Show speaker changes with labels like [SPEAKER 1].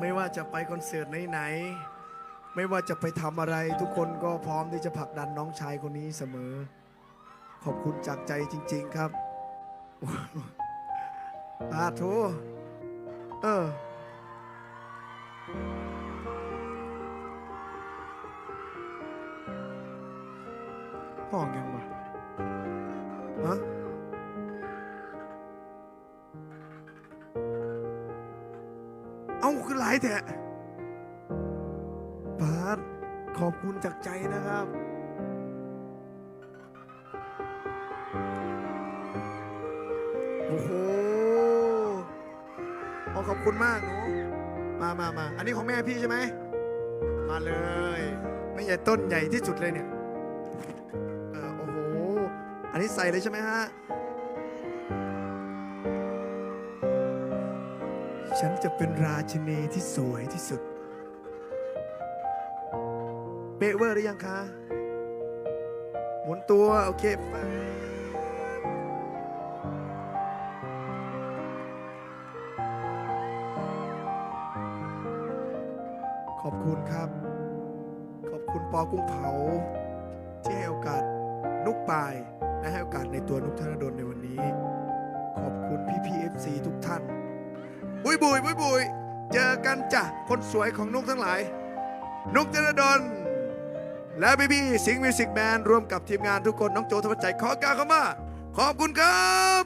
[SPEAKER 1] ไม่ว่าจะไปคอนเสิร์ตไหนๆไม่ว่าจะไปทำอะไร ทุกคนก็พร้อมที่จะผลักดันน้องชายคนนี้เสมอ ขอบคุณจากใจจริง ๆครับอาโถเออห้องยังวะฮะ เอ้าคือหลายแท้บาสขอบคุณจากใจนะครับ โอ้โหขอขอบคุณมากหนูมามามาอันนี้ของแม่พี่ใช่ไหม มาเลย ไม่ใหญ่ต้นใหญ่ที่สุดเลยเนี่ย เออโอ้โห อันนี้ใส่เลยใช่ไหมฮะ ฉันจะเป็นราชินีที่สวยที่สุด เปะเวอร์หรือยังคะ หมุนตัว โอเคไปขอบคุณครับ ขอบคุณปอกุ้งเผา ที่ให้โอกาสนุกปาย และให้โอกาสในตัวนุกธนดลในวันนี้ บุยบุยบุยบุยเจอกันจ้ะคนสวยของนุกทั้งหลาย นุกจรดลและพี่พี่สิงห์มิวสิกแมนรวมกับทีมงานทุกคนน้องโจทวัชใจขอกล่าเข้ามาขอบคุณครับ